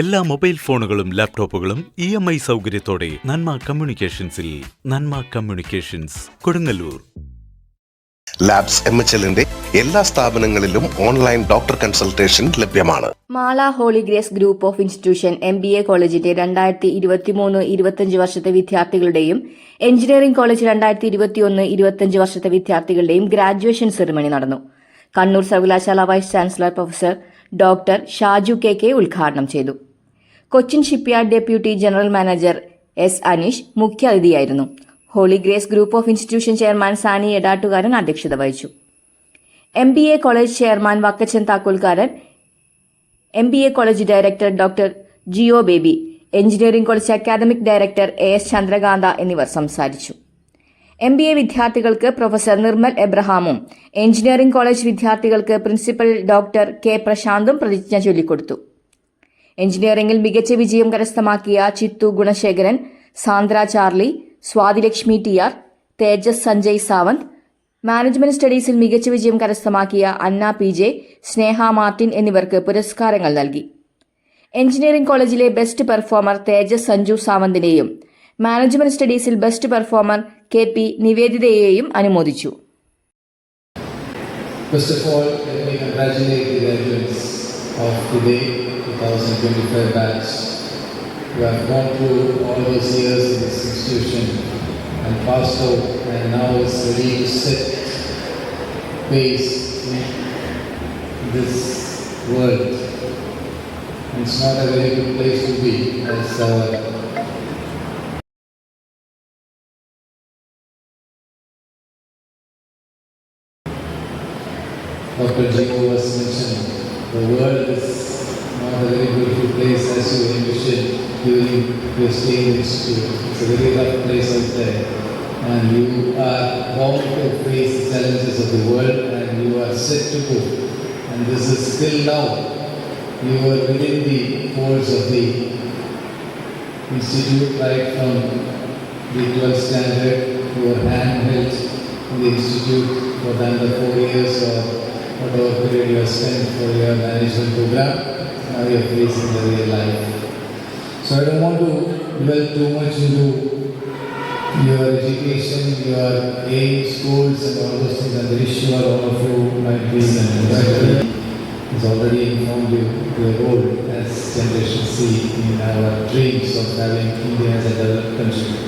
എല്ലാ മൊബൈൽ ഫോണുകളും ലാപ്ടോപ്പുകളും ഇ എം ഐ സൗകര്യത്തോടെ Nanma കമ്മ്യൂണിക്കേഷൻസിൽ Nanma communications Kodungallur. Labs M H എല്ലിന്റെ എല്ലാ സ്ഥാപനങ്ങളിലും ഓൺലൈൻ ഡോക്ടർ കൺസൾട്ടേഷൻ ലഭ്യമാണ്. Mala holy grace group of institution M B A കോളേജിന്റെ രണ്ടായിരത്തി ഇരുപത്തിമൂന്ന് ഇരുപത്തിയഞ്ച് വർഷത്തെ വിദ്യാർത്ഥികളുടെയും എഞ്ചിനീയറിംഗ് കോളേജ് രണ്ടായിരത്തി ഇരുപത്തിയൊന്ന് ഇരുപത്തിയഞ്ച് വർഷത്തെ വിദ്യാർത്ഥികളുടെയും ഗ്രാജുവേഷൻ സെറിമണി നടന്നു. കണ്ണൂർ സർവകലാശാല vice chancellor professor doctor Shaju K K ഉദ്ഘാടനം ചെയ്തു. Cochin shipyard deputy general manager S Aneesh മുഖ്യാതിഥിയായിരുന്നു holy grace group of institution chairman Sani Edattukaran അധ്യക്ഷത വഹിച്ചു. M B A college chairman Vakkachan Thakkolkaran M B A college director doctor Jio Baby engineering college academic director A S Chandrakantha എന്നിവർ സംസാരിച്ചു. M B A വിദ്യാർത്ഥികൾക്ക് professor Nirmal എബ്രഹാമും engineering college വിദ്യാർത്ഥികൾക്ക് principal doctor K പ്രശാന്തും പ്രതിജ്ഞ ചൊല്ലിക്കൊടുത്തു. എഞ്ചിനീയറിംഗിൽ മികച്ച വിജയം കരസ്ഥമാക്കിയ Chithu Gunasekharan Sandra Charlie Swathilakshmi T R Thejas Sanjay Sawant management സ്റ്റഡീസിൽ മികച്ച വിജയം കരസ്ഥമാക്കിയ Anna P J Sneha Martin എന്നിവർക്ക് പുരസ്കാരങ്ങൾ നൽകി. എഞ്ചിനീയറിംഗ് കോളേജിലെ ബെസ്റ്റ് പെർഫോമർ തേജസ് സഞ്ജു സാവന്തിനെയും മാനേജ്മെന്റ് സ്റ്റഡീസിൽ ബെസ്റ്റ് പെർഫോമർ കെ പി നിവേദിതയെയും അനുമോദിച്ചു. First of all, let me congratulate the graduates. Of today, 2025 batch, who have gone through all those years in this institution and passed out and now is ready to set pace in this world. And it's not a very good place to be as uh, Dr. Jigo was mentioned, the world is not a very beautiful place as you envisioned during your stay in institute. It's a very rough place out there. And you are bound to face the challenges of the world and you are set to go. And this is still now. You are within the folds of the institute right from the 12th standard. You are handheld in the institute for the four years or whatever period you have spent for your management program, now you are facing the real life. So I don't want to dwell too much into your education, your aims, goals and all those things. I'm very sure all of you might be and has already informed you your role as Generation C in our dreams of having India as a developed country.